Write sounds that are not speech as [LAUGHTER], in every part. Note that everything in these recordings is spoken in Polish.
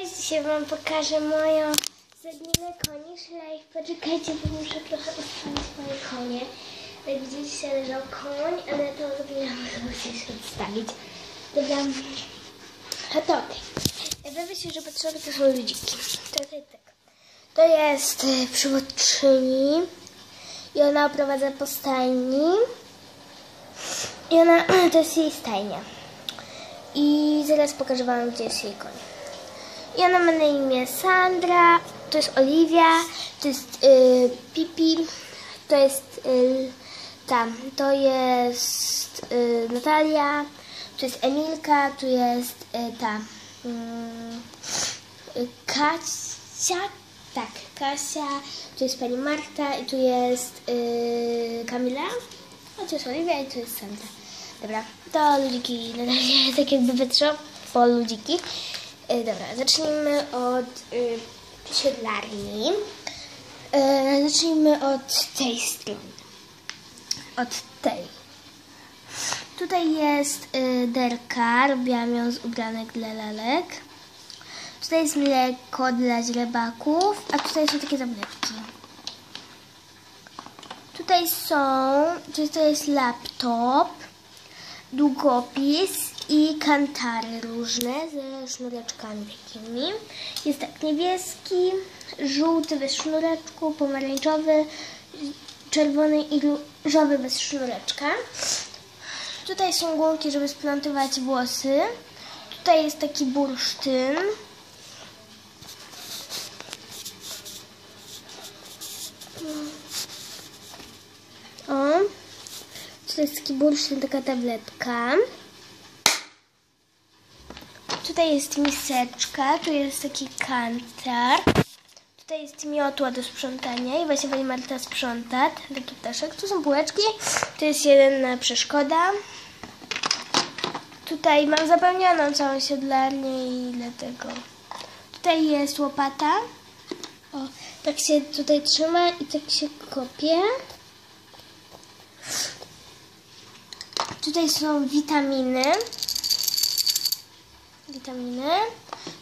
Cześć, dzisiaj wam pokażę moją zadninę koni szlajf. Poczekajcie, bo muszę trochę ustawić moje konie. Jak widzieliście, leżał koń, ale to zrobiłam, [LAUGHS] muszę się odstawić. Dobra, a to okej. Okay. że potrzeby to są ludziki. Tutaj tak. To jest y, przywódczyni i ona oprowadza po stajni. I ona, [CLEARS THROAT] to jest jej stajnia. I zaraz pokażę wam, gdzie jest jej koń. I ona ma na imię Sandra, to jest Oliwia, to jest y, Pipi, to jest y, tam, to jest y, Natalia, to jest Emilka, tu jest y, ta y, Kasia, tak, Kasia, tu jest pani Marta i tu jest y, Kamila, a tu jest Oliwia i tu jest Sandra. Dobra, to ludziki na razie [LAUGHS] tak jakby wytrzą, po ludziki. E, dobra, zacznijmy od y, siedlarni. E, zacznijmy od tej strony. Od tej. Tutaj jest y, derka, robiłam ją z ubranek dla lalek. Tutaj jest mleko dla źrebaków, a tutaj są takie tabletki. Tutaj są, to jest laptop, długopis i kantary różne ze sznureczkami takimi. Jest tak niebieski, żółty bez sznureczku, pomarańczowy, czerwony i różowy bez sznureczka. Tutaj są głąki, żeby splątywać włosy. Tutaj jest taki bursztyn. O, tutaj jest taki bursztyn, taka tabletka. Tutaj jest miseczka, tu jest taki kantar. Tutaj jest miotła do sprzątania i właśnie pani Marta sprząta. Taki ptaszek. Tu są bułeczki. Tu jest jedna przeszkoda. Tutaj mam zapełnioną całą siedlarnię i dlatego. Tutaj jest łopata. O, tak się tutaj trzyma i tak się kopie. Tutaj są witaminy witaminy.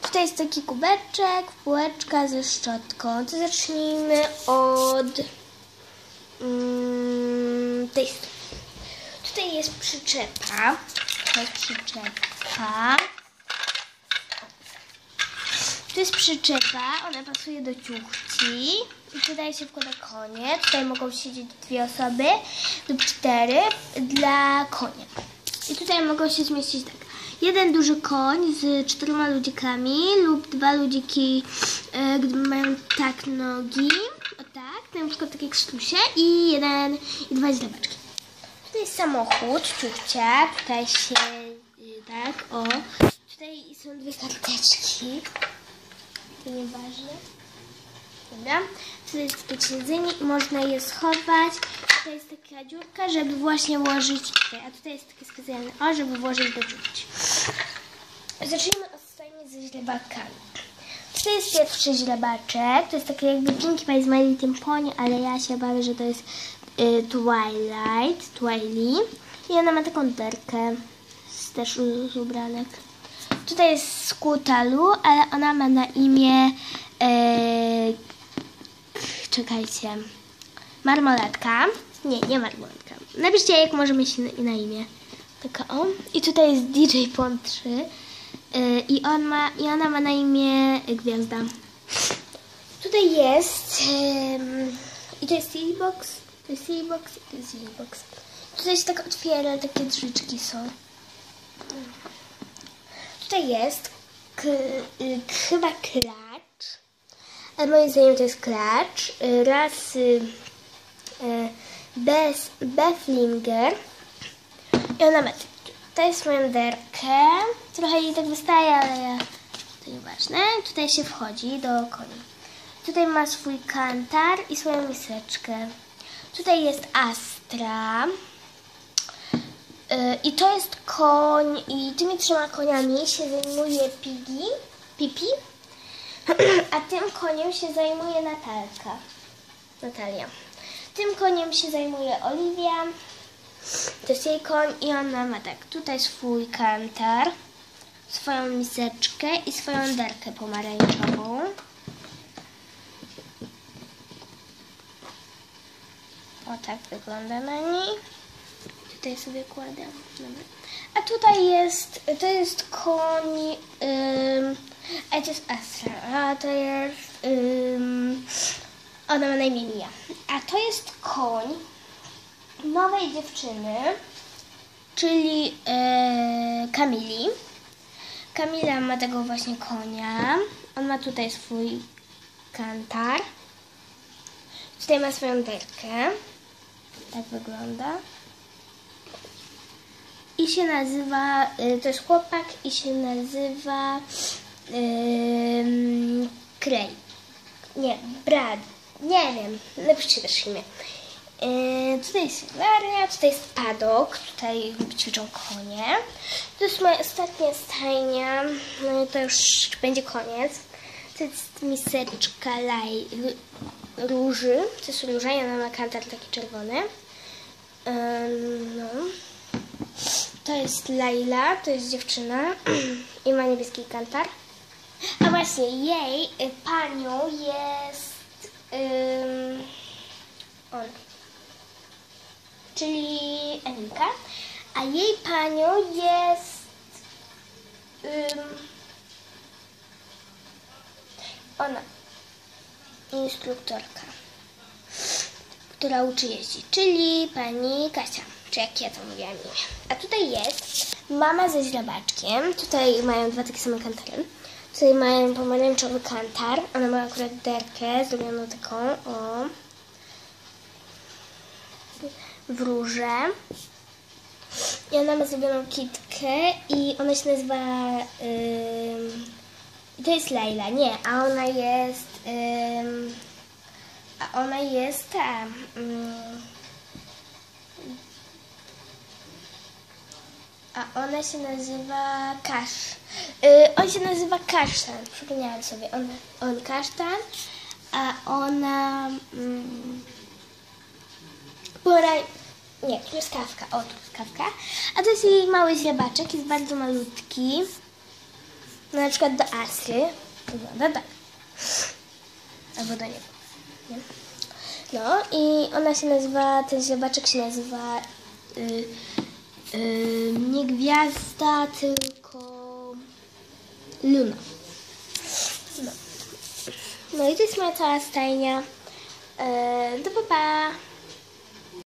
Tutaj jest taki kubeczek, półeczka ze szczotką. To zacznijmy od mm, tej. Tutaj jest przyczepa. To jest przyczepa. Tu jest przyczepa, ona pasuje do ciuchci. I tutaj się wkłada konie. Tutaj mogą siedzieć dwie osoby lub cztery dla konia. I tutaj mogą się zmieścić tak jeden duży koń z czterema ludzikami lub dwa ludziki, e, mają tak nogi, o tak, na przykład takie krztusie i jeden i dwa źrebaczki. Tutaj jest samochód, ciuchcia, tutaj się, e, tak, o, tutaj są dwie karteczki, to nieważne. Dobra, tutaj jest takie siedzenie i można je schować. Tutaj jest taka dziurka, żeby właśnie włożyć tutaj, a tutaj jest takie specjalne o, żeby włożyć do dziurki. Zacznijmy od stajni ze źrebakami. Tutaj jest pierwszy źrebaczek, to jest takie jakby Pinkie Pie z My Little Pony, ale ja się bawię, że to jest y, Twilight, Twily. I ona ma taką derkę z, też z ubranek. Tutaj jest Skutalu, ale ona ma na imię y, czekajcie, marmoladka. Nie, nie marmoladka. Napiszcie, jak może mieć na imię. Taka o. I tutaj jest DJ Pon 3. Yy, I, on ma, I ona ma na imię Gwiazda. Tutaj jest i to jest box, to jest box i to jest box. Tutaj się tak otwiera, takie drzwiczki są. Tutaj jest y, chyba klar ale moim zdaniem to jest klacz y, rasy y, bez Beflinger i ona ma to jest moją derkę trochę jej tak wystaje, ale to nieważne tutaj się wchodzi do koni tutaj ma swój kantar i swoją miseczkę tutaj jest Astra y, i to jest koń i tymi trzema koniami się zajmuje Piggy, Pipi [CLEARS THROAT] A tym koniem się zajmuje Natalka. Natalia. Tym koniem się zajmuje Oliwia. To jest jej koń i ona ma tak, tutaj swój kantar. swoją miseczkę i swoją derkę pomarańczową. O tak wygląda na niej. Tutaj sobie kładę. Dobra. A tutaj jest, to jest koń, ym, a to jest Astra, a to jest, ym, ona ma na imię Mia. A to jest koń nowej dziewczyny, czyli e, Kamili. Kamila ma tego właśnie konia. On ma tutaj swój kantar. Tutaj ma swoją derkę. Tak wygląda. I się nazywa, y, to jest chłopak i się nazywa ym, Craig. Nie, Brad. Nie wiem, napiszcie też imię. Yy, tutaj jest Silveria, tutaj jest padok, tutaj ćwiczą konie. To jest moja ostatnia stajnia, no i to już będzie koniec. To jest miseczka laj, róży, to jest róża, ja mam kantar taki czerwony. Yy, no. To jest Laila, to jest dziewczyna [CLEARS THROAT] i ma niebieski kantar. A właśnie, jej y, panią jest ym, on, czyli Emilka, a jej panią jest ym, ona, instruktorka, która uczy jeździć, czyli pani Kasia, czy jak ja to mówiłam imię. A tutaj jest mama ze źrebaczkiem, tutaj mają dwa takie same kantary. Tutaj mają pomarańczowy kantar, ona ma akurat derkę zrobioną taką, o, w róże. I ona ma zrobioną kitkę i ona się nazywa, i to jest Laila, nie, a ona jest, ym, a ona jest ta, ym, a ona się nazywa Kasz. Yy, on się nazywa Kasztan, przypomniałam sobie. On, on Kasztan, a ona... Mm, pora, truskawka. O, truskawka. A to jest jej mały źrebaczek, jest bardzo malutki. Na przykład do Asry. Wygląda tak. Albo do niego. Nie? No i ona się nazywa, ten źrebaczek się nazywa... Yy, Yy, nie gwiazda, tylko Luna. No. no i to jest moja cała stajnia. Yy, do papa.